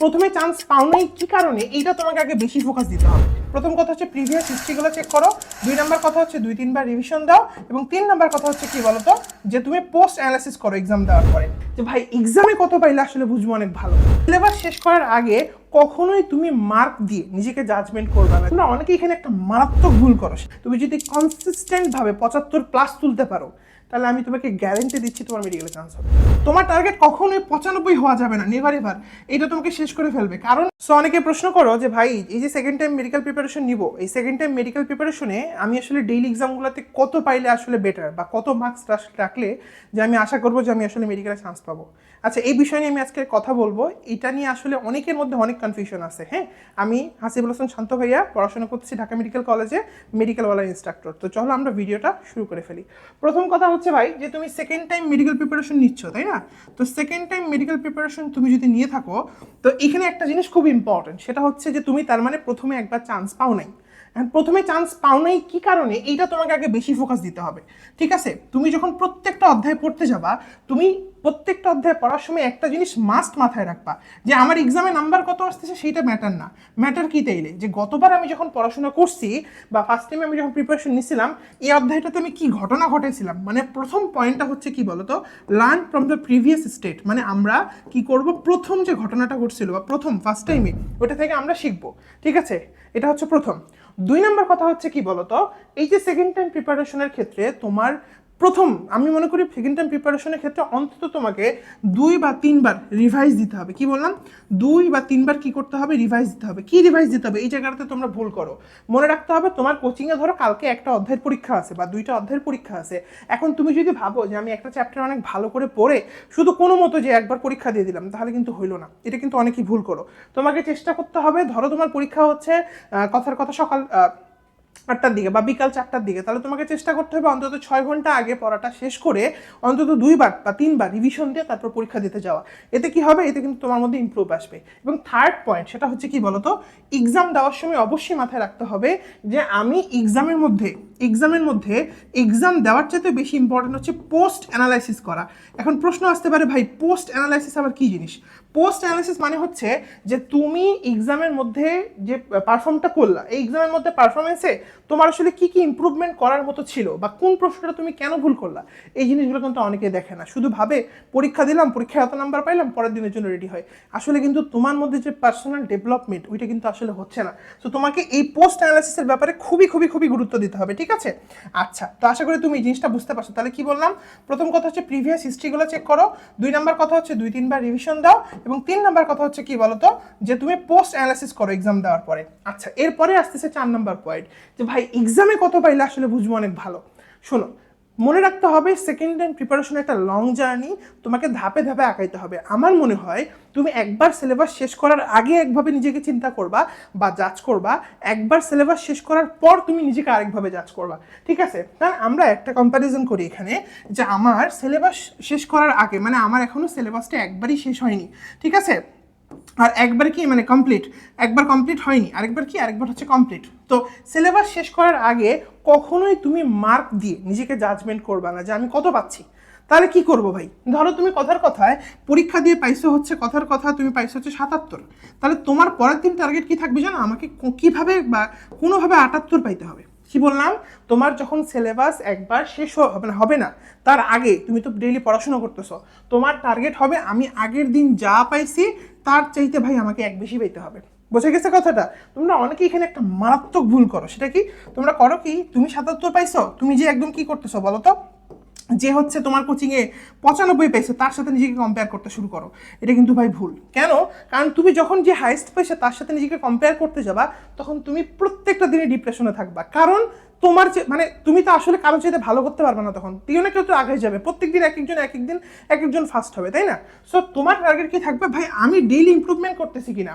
প্রথমে চান্স পাও নাই, কি কারণে? এইটা তোমাকে আগে বেশি ফোকাস দিতে হবে। প্রথম কথা হচ্ছে প্রিভিয়াস হিস্ট্রিগুলো চেক করো। দুই নাম্বার কথা হচ্ছে দুই, তিনবার রিভিশন দাও এবং তিন নাম্বার কথা হচ্ছে কি বলতো? যে তুমি পোস্ট অ্যানালাইসিস করো এক্সাম দেওয়ার পরে। যে ভাই এক্সামে কত পাইলে আসলে বুঝব অনেক ভালো। সিলেবাস শেষ করার আগে কখনোই তুমি মার্ক দিয়ে নিজেকে জাজমেন্ট করবে না। তোমরা অনেকে এখানে একটা মারাত্মক ভুল করো। তুমি যদি কনসিস্টেন্ট ভাবে পঁচাত্তর প্লাস তুলতে পারো তাহলে আমি তোমাকে গ্যারেন্টি দিচ্ছি তোমার মেডিকেলে চান্স হবে তোমার টার্গেট কখনোই পঁচানব্বই হওয়া যাবে না নেভার এভার এটা তোমাকে শেষ করে ফেলবে। কারণ সো অনেকে প্রশ্ন করো যে, ভাই, এই যে সেকেন্ড টাইম মেডিকেল প্রিপারেশন নিব, এই সেকেন্ড টাইম মেডিকেল প্রিপারেশনে আমি আসলে ডেইলি এক্সামগুলোতে কত পাইলে আসলে বেটার বা কত মার্কস রাখলে যে আমি আশা করব যে আমি আসলে মেডিকেলে চান্স পাবো? আচ্ছা এই বিষয় নিয়ে আমি আজকে কথা বলব। এটা নিয়ে আসলে অনেকের মধ্যে অনেক কনফিউশন আছে হ্যাঁ? আমি হাসিবুল হাসান শান্ত ভাইয়া, পড়াশোনা করতেছি ঢাকা মেডিকেল কলেজে মেডিকেলওয়ালা ইনস্ট্রাক্টর তো চলো আমরা ভিডিওটা শুরু করে ফেলি। প্রথম কথা হচ্ছে ভাই যে তুমি সেকেন্ড টাইম মেডিকেল প্রিপারেশন নিচ্ছ, তাই না? তো সেকেন্ড টাইম মেডিকেল প্রিপারেশন তুমি যদি নিয়ে থাকো, তো এখানে একটা জিনিস খুব ইম্পর্টেন্ট সেটা হচ্ছে যে তুমি তার মানে প্রথমে একবার চান্স পাও নাই। প্রথমে চান্স পাও নাই কী কারণে? এইটা তোমাকে আগে বেশি ফোকাস দিতে হবে। ঠিক আছে? তুমি যখন প্রত্যেকটা অধ্যায় পড়তে যাবা, তুমি প্রত্যেকটা অধ্যায় পড়ার সময় একটা জিনিস মাস্ট মাথায় রাখবা, যে আমার এক্সামে নাম্বার কত আসতেছে সেইটা ম্যাটার না। ম্যাটার কি তাইলে? যে গতবার আমি যখন পড়াশোনা করছি বা ফার্স্ট টাইমে আমি যখন প্রিপারেশন নিছিলাম, এই অধ্যায়টাতে আমি কি ঘটনা ঘটেছিলাম? মানে প্রথম পয়েন্টটা হচ্ছে কি বলতো? Learn from the previous state মানে আমরা কি করব? প্রথম যে ঘটনাটা ঘটছিল বা প্রথম ফার্স্ট টাইমে ওটা থেকে আমরা শিখব। ঠিক আছে? এটা হচ্ছে প্রথম। দুই নম্বর কথা হচ্ছে কি বলতো? এই যে সেকেন্ড টাইম প্রিপারেশনের ক্ষেত্রে তোমার প্রথম, আমি মনে করি সেকেন্ড টাইম প্রিপারেশনের ক্ষেত্রে অন্তত তোমাকে দুই বা তিনবার রিভাইজ দিতে হবে। কি বললাম? দুই বা তিনবার কি করতে হবে? রিভাইজ দিতে হবে। কি রিভাইজ দিতে হবে? এই জায়গাটাতে তোমরা ভুল করো। মনে রাখতে হবে তোমার কোচিংয়ে ধরো কালকে একটা অধ্যায়ের পরীক্ষা আছে বা দুইটা অধ্যায়ের পরীক্ষা আছে। এখন তুমি যদি ভাবো যে আমি একটা চ্যাপ্টার অনেক ভালো করে পড়ে শুধু কোনো মতো যে একবার পরীক্ষা দিয়ে দিলাম, তাহলে কিন্তু হইল না। এটা কিন্তু অনেকেই ভুল করো। তোমাকে চেষ্টা করতে হবে, ধরো তোমার পরীক্ষা হচ্ছে কথার কথা সকাল আটটার দিকে বা বিকাল চারটার দিকে, তাহলে তোমাকে চেষ্টা করতে হবে অন্তত ছয় ঘণ্টা আগে পড়াটা শেষ করে অন্তত দুইবার বা তিনবার রিভিশন দিয়ে তারপর পরীক্ষা দিতে যাওয়া। এতে কি হবে? এতে কিন্তু তোমার মধ্যে ইমপ্রুভ আসবে। এবং থার্ড পয়েন্ট সেটা হচ্ছে কি বলতো? এক্সাম দেওয়ার সময় অবশ্যই মাথায় রাখতে হবে যে আমি এক্সামের মধ্যে এক্সামের মধ্যে এক্সাম দেওয়ার চাইতে বেশি ইম্পর্টেন্ট হচ্ছে পোস্ট অ্যানালাইসিস করা। এখন প্রশ্ন আসতে পারে, ভাই পোস্ট অ্যানালাইসিস আবার কী জিনিস? পোস্ট অ্যানালাইসিস মানে হচ্ছে যে তুমি এক্সামের মধ্যে যে পারফর্মটা করলা, এই এক্সামের মধ্যে পারফরমেন্সে তোমার আসলে কী কী ইমপ্রুভমেন্ট করার মতো ছিল বা কোন প্রশ্নটা তুমি কেন ভুল করলা, এই জিনিসগুলো কিন্তু অনেকে দেখে না। শুধু ভাবে, পরীক্ষা দিলাম, পরীক্ষায় এত নাম্বার পাইলাম, পরের দিনের জন্য রেডি হয়। আসলে কিন্তু তোমার মধ্যে যে পার্সোনাল ডেভেলপমেন্ট ওইটা কিন্তু আসলে হচ্ছে না। তো তোমাকে এই পোস্ট অ্যানালাইসিসের ব্যাপারে খুবই খুবই খুবই গুরুত্ব দিতে হবে, ঠিক আছে? আচ্ছা তো আশা করি তুমি জিনিসটা বুঝতে পারছ। তাহলে কি বললাম? প্রথম কথা হচ্ছে প্রিভিয়াস হিস্ট্রিগুলো চেক করো। দুই নাম্বার কথা হচ্ছে দুই, তিনবার রিভিশন দাও। এবং তিন নাম্বার কথা হচ্ছে কি বলতো? যে তুমি পোস্ট অ্যানালাইসিস করো এক্সাম দেওয়ার পরে। আচ্ছা এরপরে আসতেছে চার নাম্বার পয়েন্ট যে ভাই এক্সামে কত পাইলে আসলে বুঝব অনেক ভালো? শোনো মনে রাখতে হবে সেকেন্ড টাইম প্রিপারেশন একটা লং জার্নি তোমাকে ধাপে ধাপে আঁকাইতে হবে। আমার মনে হয় তুমি একবার সিলেবাস শেষ করার আগে একভাবে নিজেকে চিন্তা করবা বা জাজ করবা, একবার সিলেবাস শেষ করার পর তুমি নিজেকে আরেকভাবে জাজ করবা। ঠিক আছে? কারণ আমরা একটা কম্প্যারিজন করি এখানে যে আমার সিলেবাস শেষ করার আগে মানে আমার এখনও সিলেবাসটা একবারই শেষ হয়নি। ঠিক আছে? আর একবার কি মানে কমপ্লিট একবার কমপ্লিট হয়নি, আরেকবার কি, আরেকবার হচ্ছে কমপ্লিট তো সিলেবাস শেষ করার আগে কখনোই তুমি মার্ক দিয়ে নিজেকে জাজমেন্ট করবা না যে আমি কত পাচ্ছি। তাহলে কি করব ভাই? ধরো তুমি কথার কথায় পরীক্ষা দিয়ে পাইছো হচ্ছে কথার কথা, তুমি পাইছো হচ্ছে সাতাত্তর। তাহলে তোমার পরের দিন টার্গেট কি থাকবে জানো? আমাকে কীভাবে বা কোনোভাবে আটাত্তর পাইতে হবে? কি বললাম? তোমার যখন সিলেবাস একবার শেষ মানে হবে না, তার আগে তুমি তো ডেইলি পড়াশোনা করতেছো। তোমার টার্গেট হবে আমি আগের দিন যা পাইছি, তার চাইতে ভাই আমাকে এক বেশি পাইতে হবে। বোঝা গেছে কথাটা? তোমরা অনেকে এখানে একটা মারাত্মক ভুল করো। সেটা কি? তোমরা করো কি? তুমি সাতাত্তর পাইছো? তুমি যে একদম কি করতেছো বলো তো? যে হচ্ছে তোমার কোচিংয়ে পঁচানব্বই পেয়েছে তার সাথে নিজেকে কম্পেয়ার করতে শুরু করো। এটা কিন্তু ভাই ভুল। কেন? কারণ তুমি যখন যে হাইস্ট পেয়েছে তার সাথে নিজেকে কম্পেয়ার করতে যাবা, তখন তুমি প্রত্যেকটা দিনে ডিপ্রেশনে থাকবা। কারণ তোমার যে মানে তুমি তো আসলে কারোর চাইতে ভালো করতে পারবে না তখন। কেউ না কেউ তো আগে যাবে। প্রত্যেক দিন এক একজন, এক একদিন, এক একজন ফার্স্ট হবে, তাই না? সো তোমার টার্গেট কি থাকবে? ভাই, আমি ডেইলি ইমপ্রুভমেন্ট করতেছি কিনা?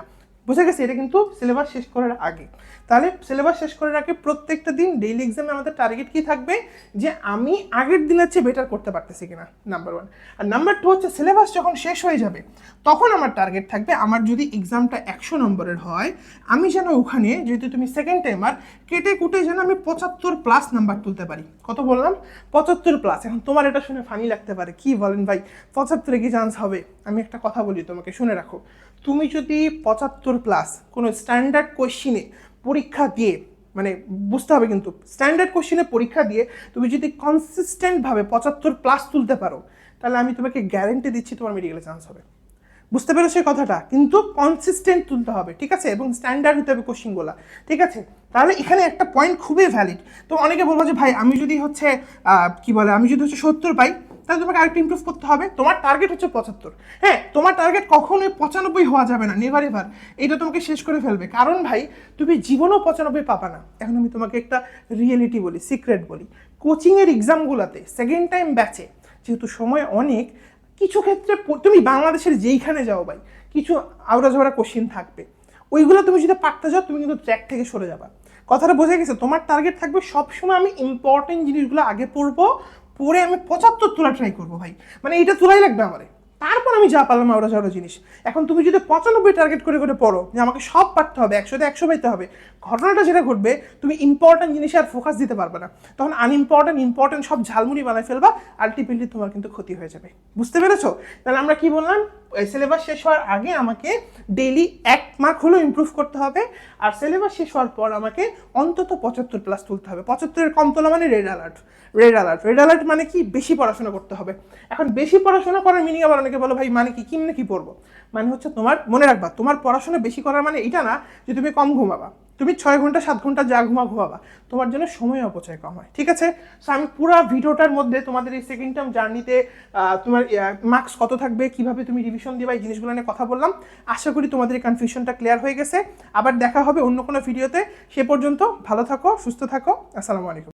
বুঝা গেছে এটা কিন্তু সিলেবাস শেষ করার আগে। তাহলে সিলেবাস শেষ করার আগে প্রত্যেকটা দিন ডেইলি এক্সামে আমাদের টার্গেট কি থাকবে? যে আমি আগের দিনের চেয়ে বেটার করতে পারতেছি কিনা নাম্বার ওয়ান আর নাম্বার টু হচ্ছে সিলেবাস যখন শেষ হয়ে যাবে, তখন আমার টার্গেট থাকবে আমার যদি এক্সামটা একশো নম্বরের হয়, আমি যেন ওখানে যেহেতু তুমি সেকেন্ড টাইমার কেটে কুটে যেন আমি পঁচাত্তর প্লাস নাম্বার তুলতে পারি। কত বললাম? পঁচাত্তর প্লাস এখন তোমার এটা শুনে ফানি লাগতে পারে। কি বলেন ভাই? পঁচাত্তরে কি চান্স হবে? আমি একটা কথা বলি তোমাকে, শুনে রাখো। তুমি যদি পঁচাত্তর প্লাস কোনো স্ট্যান্ডার্ড কোয়েশ্চিনে পরীক্ষা দিয়ে মানে বুঝতে হবে কিন্তু স্ট্যান্ডার্ড কোশ্চেনে পরীক্ষা দিয়ে তুমি যদি কনসিস্টেন্টভাবে পঁচাত্তর প্লাস তুলতে পারো, তাহলে আমি তোমাকে গ্যারেন্টি দিচ্ছি তোমার মেডিকেলে চান্স হবে। বুঝতে পেরেছ এই কথাটা? কিন্তু কনসিস্টেন্ট তুলতে হবে, ঠিক আছে? এবং স্ট্যান্ডার্ড হতে হবে কোশ্চিনগুলো ঠিক আছে? তাহলে এখানে একটা পয়েন্ট খুবই ভ্যালিড তো অনেকে বলব যে, ভাই, আমি যদি হচ্ছে কি বলে, আমি যদি হচ্ছে সত্তর পাই তাহলে তোমাকে আরেকটু ইমপ্রুভ করতে হবে। তোমার টার্গেট হচ্ছে পঁচাত্তর। হ্যাঁ তোমার টার্গেট কখনোই পঁচানব্বই হওয়া যাবে না নেভার এভার এটা তোমাকে শেষ করে ফেলবে। কারণ ভাই, তুমি জীবনেও পঁচানব্বই পাবা না। এখন আমি তোমাকে একটা রিয়েলিটি বলি সিক্রেট বলি। কোচিংয়ের এক্সামগুলোতে সেকেন্ড টাইম ব্যাচে যেহেতু সময় অনেক, কিছু ক্ষেত্রে তুমি বাংলাদেশের যেইখানে যাও ভাই, কিছু আওড়া ঝরা কোশ্চিন থাকবে। ওইগুলো তুমি যদি পারতে যাও, তুমি কিন্তু ট্র্যাক থেকে সরে যাবা। কথাটা বোঝা গেছে? তোমার টার্গেট থাকবে সবসময় আমি ইম্পর্টেন্ট জিনিসগুলো আগে পড়ব পরে আমি পঁচাত্তর তোলা ট্রাই করব ভাই। মানে এটা তোলাই লাগবে আমারে। তারপর আমি যা পারলাম আওড়া ঝাড়ো জিনিস। এখন তুমি যদি পঁচানব্বই টার্গেট করে করে পড়ো যে আমাকে সব পারতে হবে, একশোতে একশো পাইতে হবে, ঘটনাটা যেটা ঘটবে, তুমি ইম্পর্টেন্ট জিনিসে আর ফোকাস দিতে পারবে না। তখন আনইম্পর্টেন্ট ইম্পর্টেন্ট সব ঝালমুড়ি বানায় ফেলবা আলটিমেটলি তোমার কিন্তু ক্ষতি হয়ে যাবে। বুঝতে পেরেছ? তাহলে আমরা কি বললাম? সিলেবাস শেষ হওয়ার আগে আমাকে ডেইলি এক মার্ক হলেও ইমপ্রুভ করতে হবে, আর সিলেবাস শেষ হওয়ার পর আমাকে অন্তত পঁচাত্তর প্লাস তুলতে হবে। পঁচাত্তরের কম তোলা মানে red alert red alert red alert মানে কি? বেশি পড়াশোনা করতে হবে। এখন বেশি পড়াশোনা করার মিনিং আবার অনেকে বলো, ভাই মানে কি? কিমনে কি পড়ব? মানে হচ্ছে তোমার মনে রাখবা, তোমার পড়াশোনা বেশি করার মানে এটা না যে তুমি কম ঘুমাবা। তুমি ছয় ঘণ্টা, সাত ঘণ্টা যা ঘুমা ঘুমাবা। তোমার জন্য সময় অপচয় কম হয়, ঠিক আছে? সো আমি পুরো ভিডিওটার মধ্যে তোমাদের এই সেকেন্ড টার্ম জার্নিতে তোমার মার্কস কত থাকবে, কীভাবে তুমি রিভিশন দিবা, এই জিনিসগুলো নিয়ে কথা বললাম। আশা করি তোমাদের এই কনফিউশনটা ক্লিয়ার হয়ে গেছে। আবার দেখা হবে অন্য কোনো ভিডিওতে সে পর্যন্ত ভালো থাকো, সুস্থ থাকো। আসসালামু আলাইকুম।